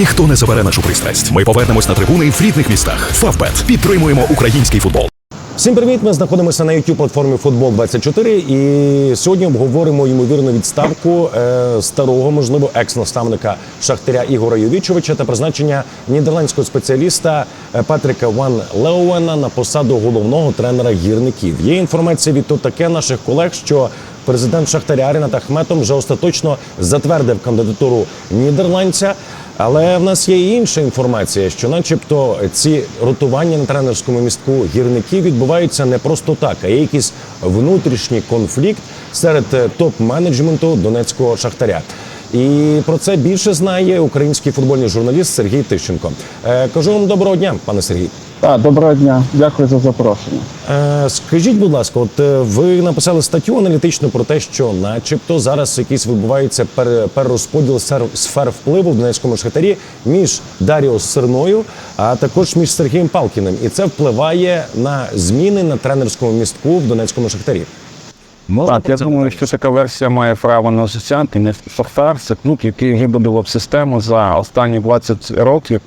Ніхто не забере нашу пристрасть. Ми повернемось на трибуни в рідних містах. Фавбет підтримуємо український футбол. Всім привіт! Ми знаходимося на youtube платформі Футбол 24 і сьогодні обговоримо ймовірну відставку е, старого, можливо, екс-наставника Шахтаря Ігора Йовічовича та призначення нідерландського спеціаліста е, Патріка Ван Леуена на посаду головного тренера гірників. Є інформація від тут таке наших колег, що президент Шахтаря Рінат Ахметов вже остаточно затвердив кандидатуру нідерландця. Але в нас є і інша інформація, що, начебто, ці ротування на тренерському містку гірників відбуваються не просто так, а є якийсь внутрішній конфлікт серед е, топ-менеджменту донецького шахтаря. І про це більше знає український футбольний журналіст Сергій Тищенко. Е, кажу вам доброго дня, пане Сергій. Так, доброго дня, дякую за запрошення. Е, Скажіть, будь ласка, от е, ви написали статтю аналітичну про те, що, начебто, зараз якийсь відбувається пер- перерозподіл сер- сфер впливу в Донецькому шахтарі між Даріо Сирною, а також між Сергієм Палкіним, і це впливає на зміни на тренерському містку в Донецькому шахтарі. Так, я думаю, що така версія має право на життя. Ти не Шахтар, це клуб, який вибудував систему за останні 20 років,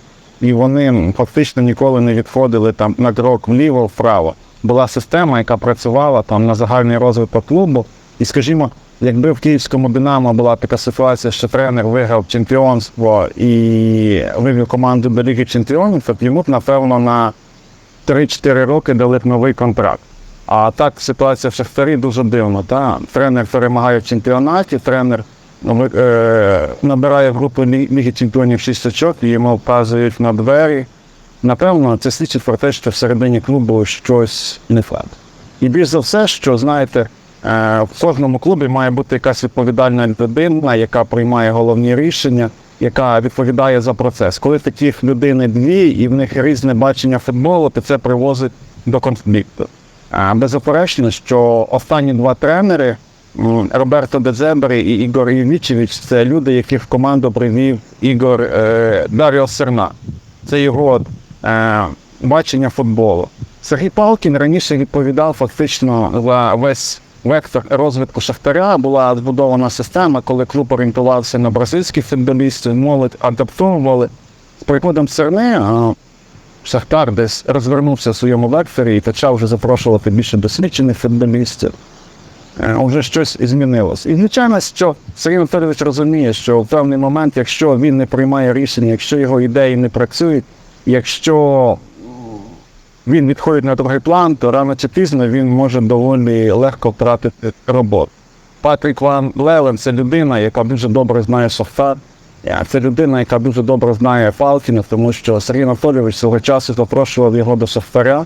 і вони фактично ніколи не відходили там на крок вліво, вправо. Була система, яка працювала там на загальний розвиток клубу. І скажімо, якби в київському Динамо була така ситуація, що тренер виграв чемпіонство і вивів команду до Ліги Чемпіонів, то йому б, напевно, на 3-4 роки дали б новий контракт. А так ситуація в Шахтарі дуже дивна. Тренер перемагає в чемпіонаті, тренер набирає групу Лі- Ліги Чемпіонів 6 очок йому вказують на двері. Напевно, це свідчить про те, що всередині клубу щось не так. І більш за все, що знаєте, е, в кожному клубі має бути якась відповідальна людина, яка приймає головні рішення, яка відповідає за процес. Коли таких людини дві і в них різне бачення футболу, то це привозить до конфлікту. Беззаперечно, що останні два тренери Роберто Дезебері і Ігор Євічевич це люди, яких в команду привів Ігор е, Даріо Серна. Це його е, бачення футболу. Сергій Палкін раніше відповідав фактично за весь вектор розвитку Шахтаря. Була збудована система, коли клуб орієнтувався на бразильських футболістів, молодь адаптовували. З приходом Серни е, Шахтар десь розвернувся в своєму векторі і почав вже запрошувати більше досвідчених футболістів. Е, Вже щось і змінилось. І звичайно, що Сергій Анатолійович розуміє, що в певний момент, якщо він не приймає рішення, якщо його ідеї не працюють, якщо він відходить на другий план, то рано чи пізно він може доволі легко втратити роботу. Патрік Ван Лелен це людина, яка дуже добре знає Шахтар. Е, Це людина, яка дуже добре знає Фалкіна, тому що Сергій Анатолійович свого часу запрошував його до Шахтаря е,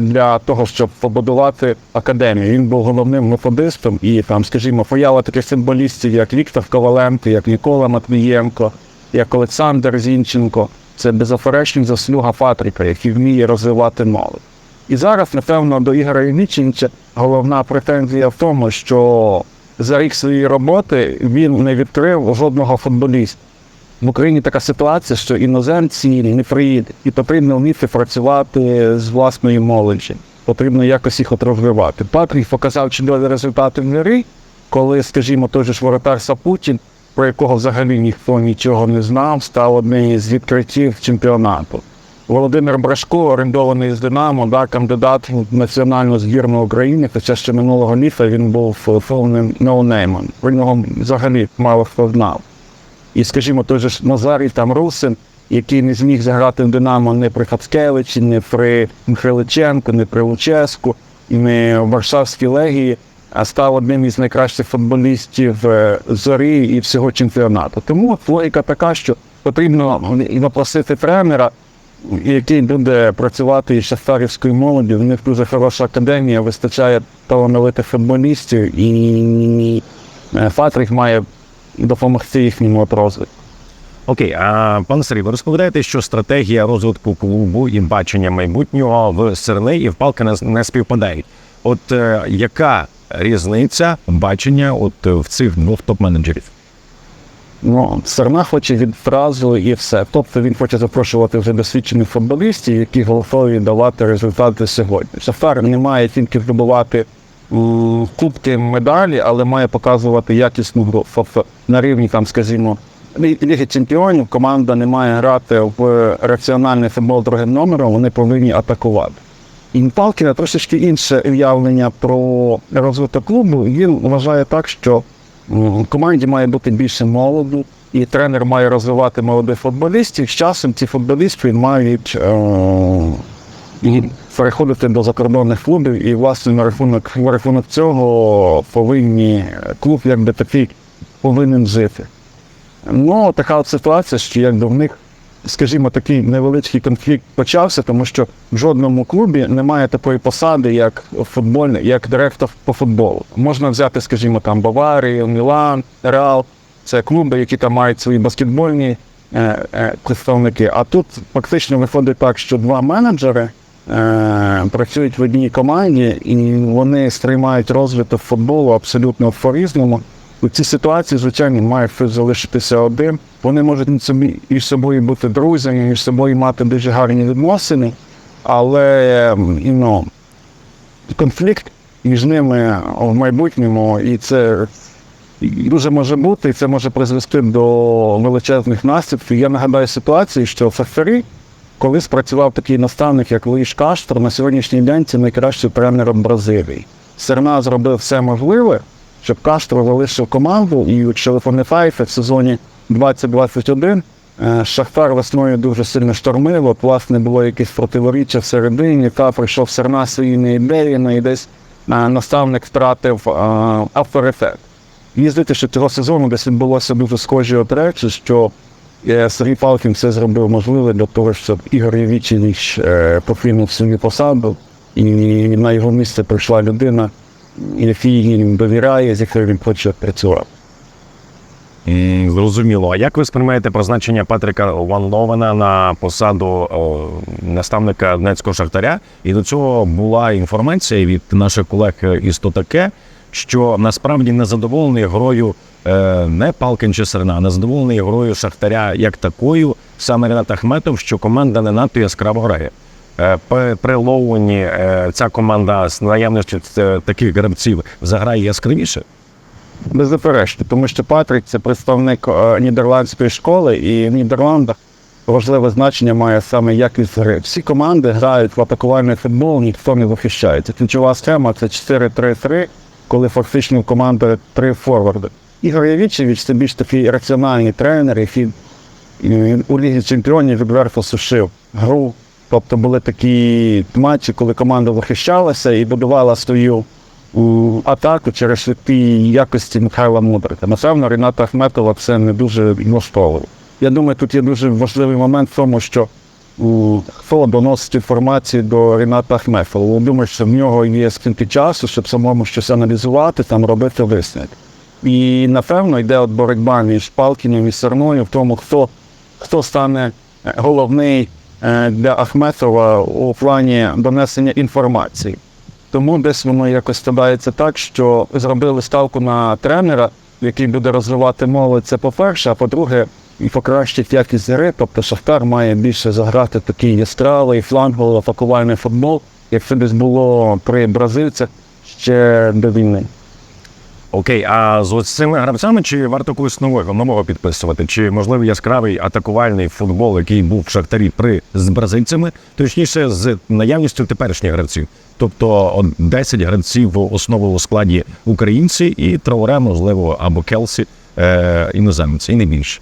для того, щоб побудувати академію. Він був головним методистом, і там, скажімо, поява таких футболістів, як Віктор Коваленко, як Нікола Матвієнко, як Олександр Зінченко. Це беззаперечна заслуга Патріка, який вміє розвивати молодь. І зараз, напевно, до Ігоря Євіченча головна претензія в тому, що за рік своєї роботи він не відкрив жодного футболіста. В Україні така ситуація, що іноземці не приїдуть, і потрібно вміти працювати з власної молоді. Потрібно якось їх от розвивати. Патрік показав чудові результати в мирі, коли, скажімо, той же ж воротар Сапутін, про якого взагалі ніхто нічого не знав, став одним із відкриттів чемпіонату. Володимир Брашко, орендований з Динамо, да, кандидат в національну збірну України, хоча ще минулого літа він був е, повним ноунеймом. Про нього взагалі мало хто знав. І, скажімо, той же Назарій там Русин, який не зміг заграти в Динамо не при Хацкевичі, не при Михайличенку, не при Луческу, не в Варшавській легії, а став одним із найкращих футболістів е, зорі і всього чемпіонату. Тому логіка така, що потрібно і запросити тренера, який буде працювати із шахтарівською молоді. В них дуже хороша академія, вистачає талановитих футболістів, і е, Патрік має допомогти їхньому розвитку. Окей, а пане Сергій, ви розповідаєте, що стратегія розвитку клубу і бачення майбутнього в Серни і в Палкина не співпадають. От е, яка різниця бачення от е, в цих двох топ-менеджерів? Ну, Серна хоче відразу і все. Тобто він хоче запрошувати вже досвідчених футболістів, які готові давати результати сьогодні. Шахтар не має тільки здобувати кубки медалі, але має показувати якісну гру. На рівні, там, скажімо, Ліги чемпіонів команда не має грати в раціональний футбол другим номером, вони повинні атакувати. І Палкіна трошечки інше уявлення про розвиток клубу. Він вважає так, що м, команді має бути більше молоду, і тренер має розвивати молодих футболістів. З часом ці футболісти мають е- переходити до закордонних клубів, і власне на рахунок, на рахунок цього повинні клуб якби такий повинен жити. Ну, така от ситуація, що якби в них, скажімо, такий невеличкий конфлікт почався, тому що в жодному клубі немає такої посади, як футбольний, як директор по футболу. Можна взяти, скажімо, там Баварію, Мілан, Реал. Це клуби, які там мають свої баскетбольні е, е, представники. А тут фактично виходить так, що два менеджери е, працюють в одній команді, і вони сприймають розвиток футболу абсолютно по-різному. У цій ситуації, звичайно, має залишитися один. Вони можуть собі і собою бути друзями, між собою мати дуже гарні відносини, але ем, і, ну, конфлікт між ними в майбутньому, і це дуже може бути, і це може призвести до величезних наслідків. Я нагадаю ситуацію, що в Шахтарі колись працював такий наставник, як Луїш Каштор, на сьогоднішній день це найкращий тренер Бразилії. Серна зробив все можливе, щоб Каштро залишив команду, і пам'ятаєте, в сезоні 2021 е, Шахтар весною дуже сильно штормив, от, власне, було якесь противоріччя всередині, та прийшов Серна своїми ідеями, і десь е, наставник втратив авторитет. Мені здається, що цього сезону десь відбулося дуже схожі речі, що е, Сергій Палкін все зробив можливе для того, щоб Ігор Євічевич е, покинув свою посаду, і на його місце прийшла людина, якій він довіряє, з якою він хоче працювати. Зрозуміло. А як ви сприймаєте призначення Патріка Ван Ловена на посаду о, наставника Донецького шахтаря? І до цього була інформація від наших колег із Тотаке, що насправді незадоволений грою е, не Палкін чи Серна, а незадоволений грою Шахтаря як такою, саме Ренат Ахметов, що команда не надто яскраво грає. Е, При, Лоуені е, ця команда з наявністю таких гравців заграє яскравіше. Беззаперечно, тому що Патрік це представник нідерландської школи, і в Нідерландах важливе значення має саме якість гри. Всі команди грають в атакувальний футбол, ніхто не захищається. Ключова схема це 4-3-3, коли фактично в команди три форварди. Ігор Явічевич це більш такий раціональний тренер, який е, у Лігі Чемпіонів відверто сушив гру. Тобто були такі матчі, коли команда захищалася і будувала свою атаку через швидкі якості Михайла Мудрика. Напевно, Рената Ахметова це не дуже влаштовує. Я думаю, тут є дуже важливий момент в тому, що хто доносить інформацію до Рената Ахметова. Я думаю, що в нього є скільки часу, щоб самому щось аналізувати, там робити висновки. І напевно йде от боротьба між Палкіним і Серною в тому, хто, хто стане е, головний е, для Ахметова у плані донесення інформації. Тому десь воно якось складається так, що зробили ставку на тренера, який буде розвивати молодь, це по-перше, а по-друге, і покращить якість гри. Тобто Шахтар має більше заграти такий яскравий, фланговий, атакувальний футбол, як це десь було при бразильцях ще до війни. Окей, а з ось цими гравцями чи варто когось нового нового підписувати? Чи можливо яскравий атакувальний футбол, який був в Шахтарі при з бразильцями, точніше з наявністю теперішніх гравців? Тобто от 10 гравців в основному складі українці і Трауре, можливо, або Келсі е, іноземці, і не більше.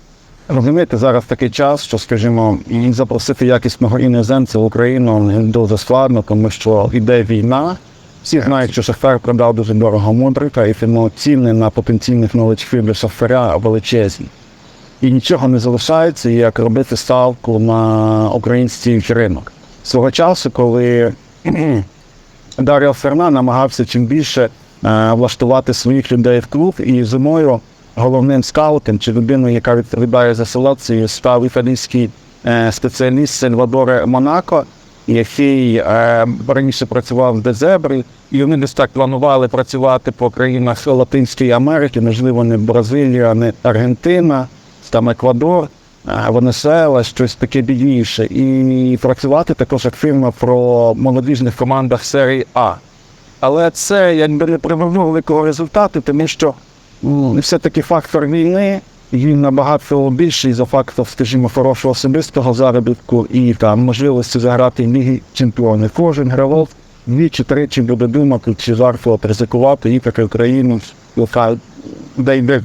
Розумієте, зараз такий час, що, скажімо, і запросити якісного іноземця в Україну дуже складно, тому що йде війна. Всі знають, що Шахтар продав дуже дорого мудрика, і тому ціни на потенційних новачків для Шахтаря величезні. І нічого не залишається, як робити ставку на український ринок. Свого часу, коли Даріо Ферна намагався чим більше е, влаштувати своїх людей в клуб, і зимою головним скаутом чи людиною, яка відповідає за селекцію, став італійський е, спеціаліст Сальвадоре Монако, який е, раніше працював в Дезебрі, і вони десь так планували працювати по країнах Латинської Америки, можливо, не Бразилія, не Аргентина, там Еквадор. е, Венесуела, щось таке бідніше, і працювати також активно про молодіжних командах серії А. Але це якби не привело великого результату, тому що все-таки фактор війни він набагато більший за фактом, скажімо, хорошого особистого заробітку і там можливості заграти в Лігі Чемпіонів. Кожен гравець двічі тричі буде думати, чи варто ризикувати їхати в країну, яка де йде.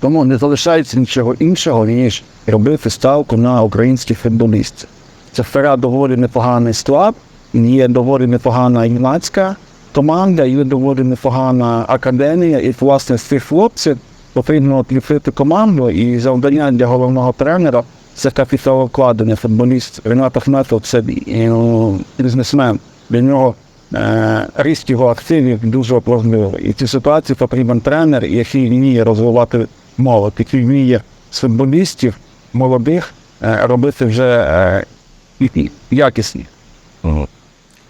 Тому не залишається нічого іншого, ніж робити ставку на українських футболістів. Це вчора доволі непоганий склад, є доволі непогана юнацька команда, є доволі непогана академія, і власне з цих хлопців потрібно підкрити команду, і завдання для головного тренера це капіталовкладення. Футболіст Ренат Ахметов це бізнесмен. Для нього ріст його активів дуже важливий. І в цій ситуації потрібен тренер, який вміє розвивати молодь, який вміє з футболістів молодих робити вже якісні.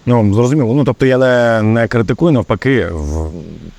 Ну, зрозуміло. Ну, тобто я не, не критикую, навпаки, в,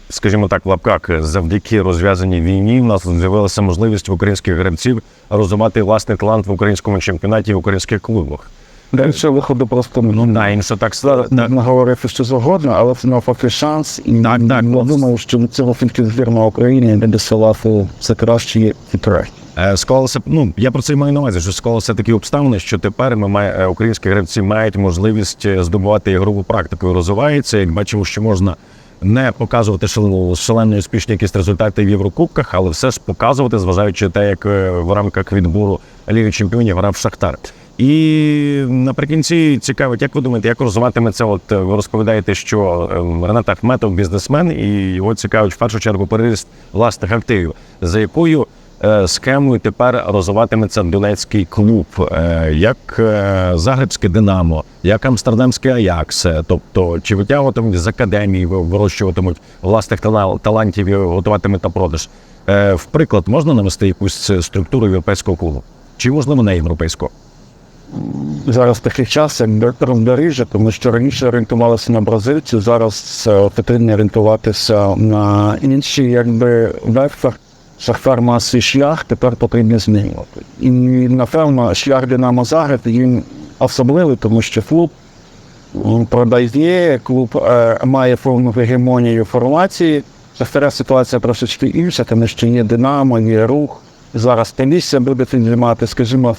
скажімо так, в лапках, завдяки розв'язаній війні в нас з'явилася можливість українських гравців розвивати власний талант в українському чемпіонаті в українських клубах. Дальше виходу просто Ну, да, інше так зараз так. можна говорити що завгодно, але це навпаки шанс. І Так, так. я думаю, що цього тільки збірна України буде досилати все краще і краще. Е, Склалося, ну я про це маю на увазі, що склалися такі обставини, що тепер ми має, е, українські гравці мають можливість е, здобувати ігрову практику і розвивається. Як бачимо, що можна не показувати шалено успішні якісь результати в Єврокубках, але все ж показувати, зважаючи те, як в рамках відбору Ліги Чемпіонів грав Шахтар. І наприкінці цікавить, як ви думаєте, як розвиватиметься? От ви розповідаєте, що е, Ренат Ахметов бізнесмен, і його цікавить в першу чергу переріст власних активів, за якою е, схемою тепер розвиватиметься Донецький клуб, е, як е, Загребське Динамо, як Амстердамський Аякс. Тобто, чи витягуватимуть з академії, вирощуватимуть власних талантів і готуватимуть на продаж. В приклад можна навести якусь структуру європейського клубу? Чи можливо не європейського? Зараз такий час, як дор- роздоріжжя, тому що раніше орієнтувалися на бразильців, зараз е, потрібно орієнтуватися на інші якби вектор. Шахтар має свій шлях, тепер потрібно змінювати. І напевно шлях Динамо Загреб він особливий, тому що клуб продає, клуб е, має повну гегемонію формації. Шахтаря ситуація трошечки інша, тому що є Динамо, є рух. Зараз комісія буде цим скажімо,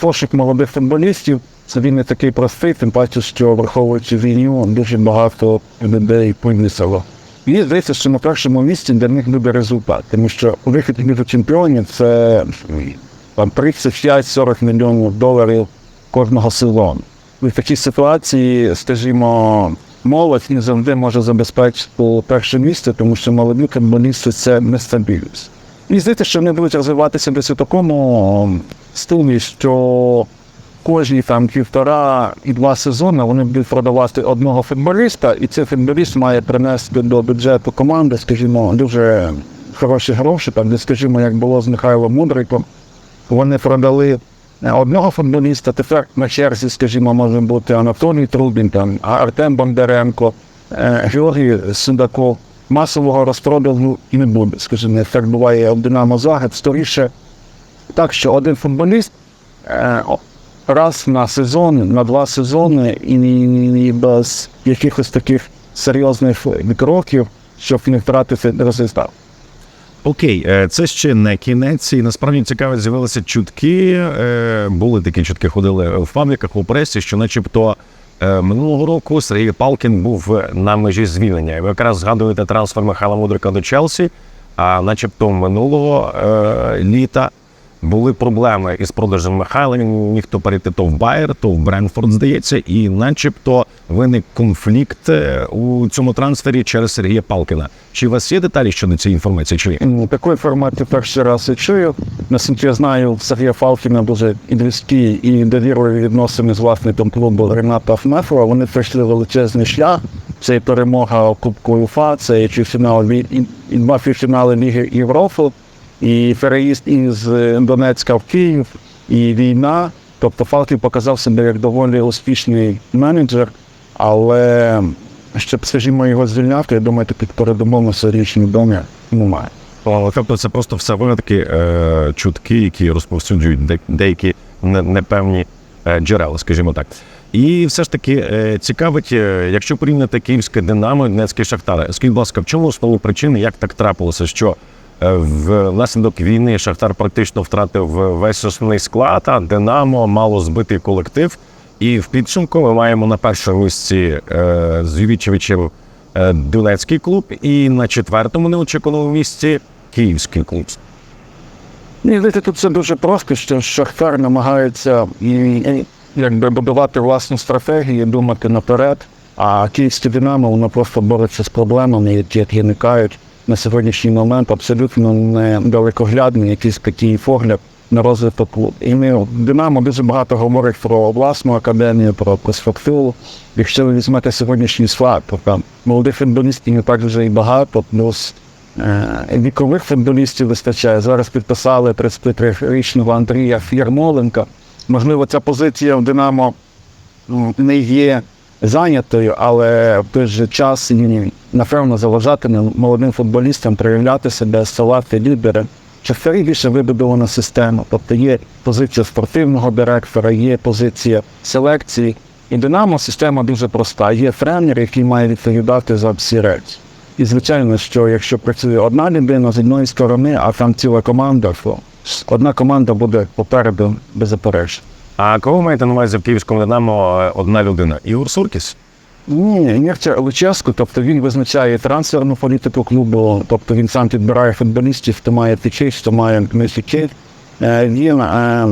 пошук молодих футболістів. Це він не такий простий, тим паче, що враховуючи війну, дуже багато людей винесло. Мені здається, що на першому місці для них буде результат, тому що вихід Ліги чемпіонів це там 35-40 мільйонів доларів кожного сезону. В такій ситуації, скажімо, молодь не завжди може забезпечити перше місце, тому що молоді футболісти це нестабільність. Мені здається, що вони будуть розвиватися десь у такому стилі, що кожні там півтора і два сезони вони будуть продавати одного футболіста, і цей футболіст має принести до бюджету команди, скажімо, дуже хороші гроші, там, де, скажімо, як було з Михайлом Мудриком, вони продали е, одного футболіста, тепер на черзі, скажімо, може бути Анатолій Трубін, там, Артем Бондаренко, е, Георгій Судаков. Масового розпродажу і не буде, скажімо, так буває в Динамо Загреб, скоріше так, що один футболіст е, раз на сезон, на два сезони, і, без якихось таких серйозних кроків, щоб не втратити результат. Окей, е, це ще не кінець, і насправді цікаво, з'явилися чутки. е, Були такі чутки, ходили в пабліках у пресі, що, начебто, минулого року Сергій Палкін був на межі звільнення. Ви якраз згадуєте трансфер Михайла Мудрика до Челсі. А начебто минулого літа були проблеми із продажем Михайла. Він міг то перейти то в Байер, то в Бренфорд, здається, і начебто виник конфлікт е, у цьому трансфері через Сергія Палкіна. Чи у вас є деталі щодо цієї інформації? Чи ні? Такої форматі перший раз я чую. Наскільки я знаю, Сергія Фалкіна дуже і близькі і довірливі відносини з власником клубу Рената Ахметова. Вони пройшли величезний шлях. Це і перемога Кубку УЄФА, це і півфінал і два півфінали Ліги Європи, і переїзд із е, Донецька в Київ, і війна. Тобто Фалкін показав себе як доволі успішний менеджер, але щоб, скажімо, його звільняти, я думаю, таких передумовностей річні домі немає. О, Тобто це просто все вигадки, е, чутки, які розповсюджують де- деякі непевні е, джерела, скажімо так. І все ж таки е, цікавить, е, якщо порівняти київське Динамо і Донецький Шахтар, скажіть, будь ласка, в чому основні причини, як так трапилося, що Внаслідок війни Шахтар практично втратив весь основний склад, а Динамо мало збитий колектив. І в підсумку ми маємо на першому місці е, з Ювічевичем е, Донецький клуб, і на четвертому неочікуваному місці Київський клуб. Ні, знаєте, тут все дуже просто, що Шахтар намагається якби будувати власну стратегію, думати наперед, а київське Динамо воно просто бореться з проблемами, які виникають на сьогоднішній момент, абсолютно не далекоглядний, якийсь такий погляд на розвиток. І ми Динамо дуже багато говорить про власну академію, про перспективу. Якщо ви візьмете сьогоднішній склад, то там молодих футболістів не так вже і багато, плюс Е, Вікових футболістів вистачає. Зараз підписали 33-річного Андрія Ярмоленка. Можливо, ця позиція в Динамо не є зайнятою, але в той же час напевно заважатиме молодим футболістам проявляти себе, ставати лідером. Шахтарі більше вибудована система. Тобто є позиція спортивного директора, є позиція селекції. І Динамо система дуже проста. Є тренер, який має відповідати за всі речі. І звичайно, що якщо працює одна людина з одної сторони, а там ціла команда, то одна команда буде попереду беззаперечно. А кого маєте на увазі в Київському Динамо е, одна людина? Ігор Суркіс? Ні, Нєвче Луческу, тобто він визначає трансферну політику клубу, тобто він сам підбирає футболістів, хто має течі, хто має місяки. Він е,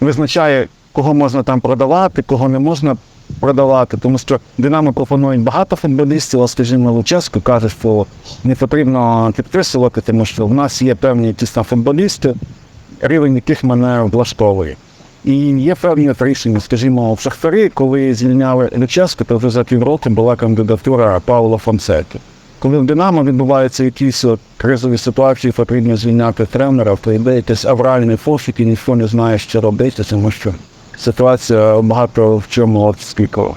визначає, кого можна там продавати, кого не можна продавати, тому що Динамо пропонує багато футболістів, а скажімо, Луческу каже, що не потрібно підписувати, тому що в нас є певні якісь там футболісти, рівень яких мене влаштовує. І є певні рішення, скажімо, в Шахтарі, коли звільняли Люческу, то вже за півроку була кандидатура Паула Фонсеки. Коли в Динамо відбуваються якісь от кризові ситуації, потрібно звільняти тренера, то йде якийсь авральний пофіг і ніхто не знає, що робити, тому що ситуація багато в чому от скількова.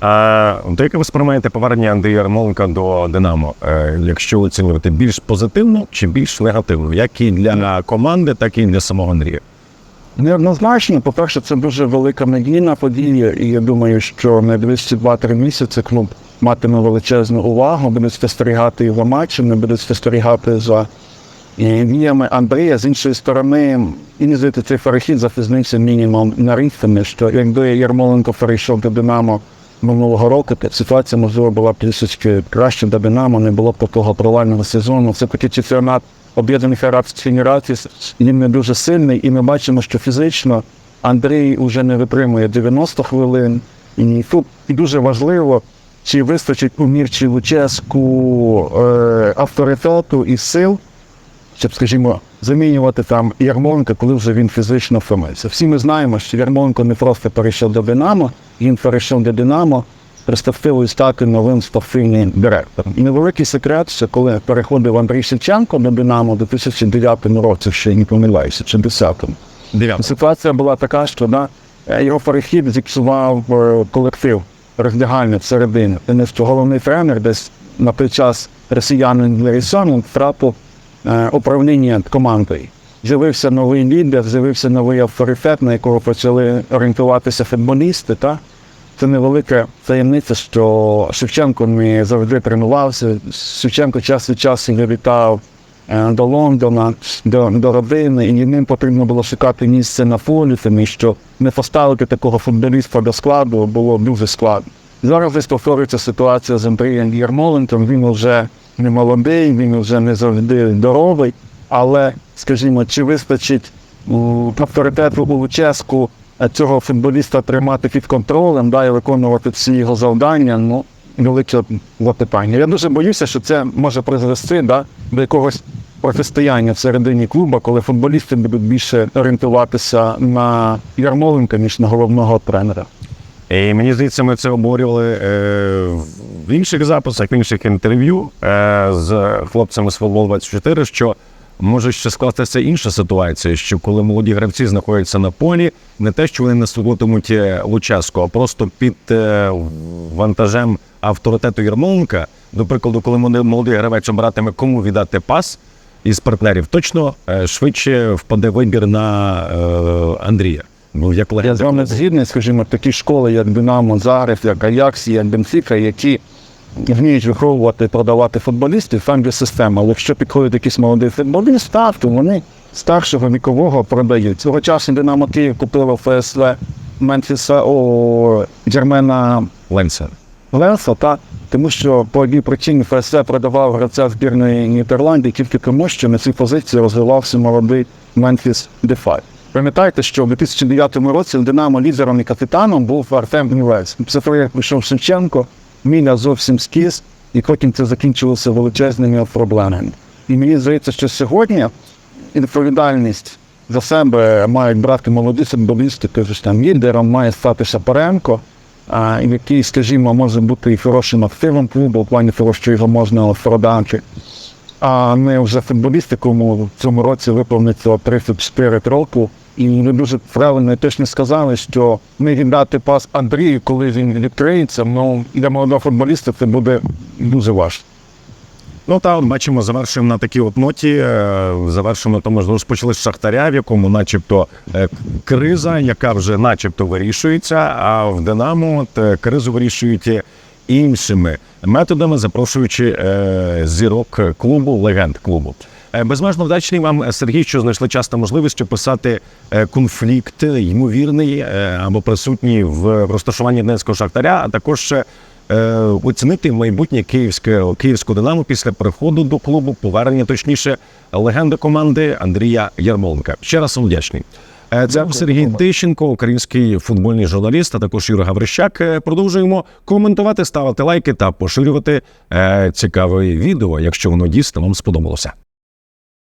То як ви сприймаєте повернення Андрія Ярмоленка до Динамо? Е, якщо оцінювати більш позитивно чи більш негативно, як і для команди, так і для самого Андрія? Неоднозначно, по-перше, це дуже велика медійна подія, і я думаю, що найближчі 2-3 місяці клуб матиме величезну увагу, буде спостерігати його матчами, буде спостерігати за е, діями Андрія. З іншої сторони, і не здається, цей перехід запізнився мінімум на рік, що якби Ярмоленко перейшов до Динамо минулого року, ситуація, можливо, була б трішечки краще до Динамо, не було б такого провального сезону. Це такий чемпіонат Об'єднаних Арабських Еміратів, він не дуже сильний, і ми бачимо, що фізично Андрій вже не витримує 90 хвилин. І тут дуже важливо, чи вистачить у Мірчі Луческу е, авторитету і сил, щоб, скажімо, замінювати там Ярмоленка, коли вже він фізично втомився. Всі ми знаємо, що Ярмоленко не просто перейшов до Динамо, він перейшов до Динамо перспективою стати новим спортивним директором. І невеликий секрет, що коли переходив Андрій Шевченко до Динамо у 2009 році, ще не помиляюся, чи 10-му, Ситуація була така, що да, е, його перехід зіпсував е, колектив роздягальня всередині. Тому що головний тренер десь на той час росіянин Ларісон втратив е, управління командою. З'явився новий лідер, з'явився новий авторитет, на якого почали орієнтуватися футболісти. Та? Це невелика таємниця, що Шевченко не завжди тренувався. Шевченко час від часу вилітав е, до Лондона, до, до родини, і ним потрібно було шукати місце на полі, тому що не поставити такого футболіста до складу було дуже складно. Зараз десь повторюється ситуація з Андрієм Ярмоленком. Він вже не молодий, він вже не завжди здоровий, але, скажімо, чи вистачить авторитету у Луческу цього футболіста тримати під контролем, да, і виконувати всі його завдання, ну, велике запитання. Я дуже боюся, що це може призвести да, до якогось протистояння всередині клубу, коли футболісти будуть більше орієнтуватися на Ярмоленка, ніж на головного тренера. І мені здається, ми це обговорювали е, в інших записах, в інших інтерв'ю е, з хлопцями з футбол 24 що може ще скластися інша ситуація, що коли молоді гравці знаходяться на полі, не те, що вони не слугуватимуть е, Луческу, а просто під е, вантажем авторитету Ярмоленка. До прикладу, коли молодий- гравець обиратиме, кому віддати пас із партнерів, точно е, швидше впаде вибір на Андрія. Ну, як Я легенда. з вами згідний, скажімо, такі школи, як Динамо, Зарев, як Аякс, як Бенфіка, які вміють виховувати, продавати футболістів, там є система. Але якщо підходить якийсь молодий футболіст, так, то вони старшого вікового продають. Цього часу Динамо Київ купило ФСВ Мемфіса у Джермена Ленсер. Ленса, та тому що по одній причині ФСВ продавав гравця збірної Нідерландів тільки тому, що на цій позиції розвивався молодий Мемфіс Дефай. Пам'ятаєте, що в 2009 році Динамо лідером і капітаном був Артем Гнівець. Після того, як прийшов Шевченко, Міна зовсім скіс, і потім це закінчилося величезними проблемами. І мені здається, що сьогодні відповідальність за себе мають брати молоді футболісти, кажуть, там лідером має стати Шапаренко, а, який, скажімо, може бути і хорошим активом клубу, в плані того, що його можна продати, а не вже футболіст, якому в цьому році виповниться 34 року. І ви дуже правильно і точно сказали, що не віддати пас Андрію, коли він відкриється, ну для молодого футболіста це буде дуже важко. Ну та бачимо, завершуємо на такій от ноті. е, Завершуємо на тому, що розпочали з Шахтаря, в якому, начебто, е, криза, яка вже начебто вирішується. А в Динамо от, е, кризу вирішують іншими методами, запрошуючи зірок клубу, легенд клубу. Е, Безмежно вдячний вам, е, Сергій, що знайшли час та можливість описати е, конфлікт, ймовірний або присутній в розташуванні Донецького шахтаря, а також оцінити майбутнє київське київську динамо після приходу до клубу, повернення точніше легенди команди Андрія Ярмоленка. Ще раз вам вдячний. Це Сергій Тищенко, український футбольний журналіст, а також Юра Гаврищак. Продовжуємо коментувати, ставити лайки та поширювати цікаве відео, якщо воно дійсно вам сподобалося.